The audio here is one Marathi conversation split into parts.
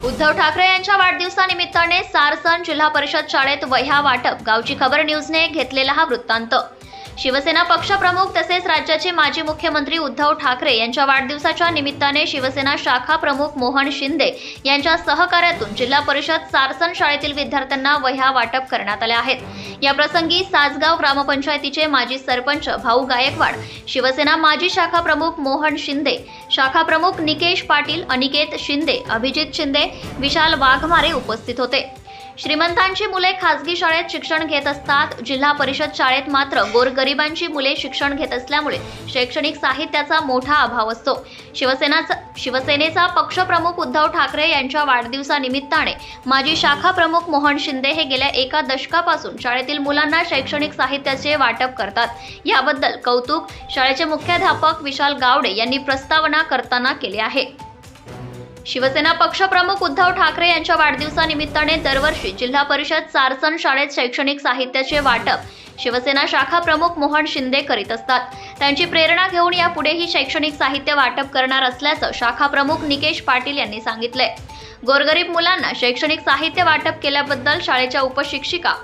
उद्धव ठाकरे यांच्या वाढदिवसानिमित्ताने सारसन जिल्हा परिषद शाळेत वह्या वाटप. गावची खबर न्यूजने घेतलेला हा वृत्तांत. शिवसेना पक्षप्रमुख तसेच राज्याचे माजी मुख्यमंत्री उद्धव ठाकरे यांच्या वाढदिवसाच्या निमित्ताने शिवसेना शाखा प्रमुख मोहन शिंदे यांच्या सहकार्यातून जिल्हा परिषद सारसन शाळेतील विद्यार्थ्यांना वह्या वाटप करण्यात आल्या आहेत. या प्रसंगी सासगाव ग्रामपंचायतीचे माजी सरपंच भाऊ गायकवाड शिवसेना माजी शाखा प्रमुख मोहन शिंदे शाखा प्रमुख निकेश पाटील अनिकेत शिंदे अभिजित शिंदे विशाल वाघमारे उपस्थित होते. श्रीमंतांची मुले खासगी शाळेत शिक्षण घेत असतात. जिल्हा परिषद शाळेत मात्र गोरगरिबांची मुले शिक्षण घेत असल्यामुळे शैक्षणिक साहित्याचा मोठा अभाव असतो. शिवसेनाचा शिवसेनेचा पक्षप्रमुख उद्धव ठाकरे यांच्या वाढदिवसानिमित्ताने माजी शाखा प्रमुख मोहन शिंदे हे गेल्या एका दशकापासून शाळेतील मुलांना शैक्षणिक साहित्याचे वाटप करतात. याबद्दल कौतुक शाळेचे मुख्याध्यापक विशाल गावडे यांनी प्रस्तावना करताना केले आहे. शिवसेना पक्षप्रमुख उद्धव ठाकरे यांच्या वाढदिवसानिमित्ताने दरवर्षी जिल्हा परिषद सारसन शाळेत शैक्षणिक साहित्याचे वाटप शिवसेना शाखा प्रमुख मोहन शिंदे करीत असतात. त्यांची प्रेरणा घेऊन यापुढेही शैक्षणिक साहित्य वाटप करणार असल्याचं शाखा प्रमुख निकेश पाटील यांनी सांगितलंय. गोरगरीब मुलांना शैक्षणिक साहित्य वाटप केल्याबद्दल शाळेच्या उपशिक्षिका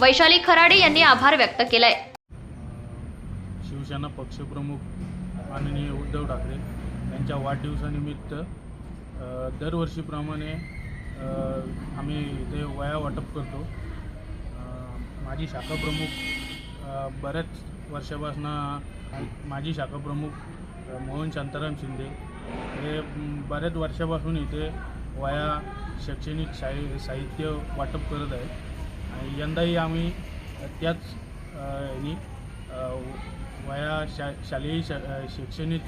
वैशाली खराडे यांनी आभार व्यक्त केलाय. शिवसेना पक्षप्रमुख माननीय उद्धव ठाकरे यांच्या वाढदिवसानिमित्त दरवर्षीप्रमाणे आम्ही इथे वया वाटप करतो. माझी शाखा प्रमुख बऱ्याच वर्षापासून माझी शाखा प्रमुख मोहन शांताराम शिंदे हे बऱ्याच वर्षापासून इथे वया शैक्षणिक साहि साहित्य वाटप करत आहे आणि यंदाही आम्ही त्याच यांनी वया शा शालेय शा शैक्षणिक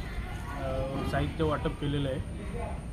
साहित्य वाटप केलेलं आहे.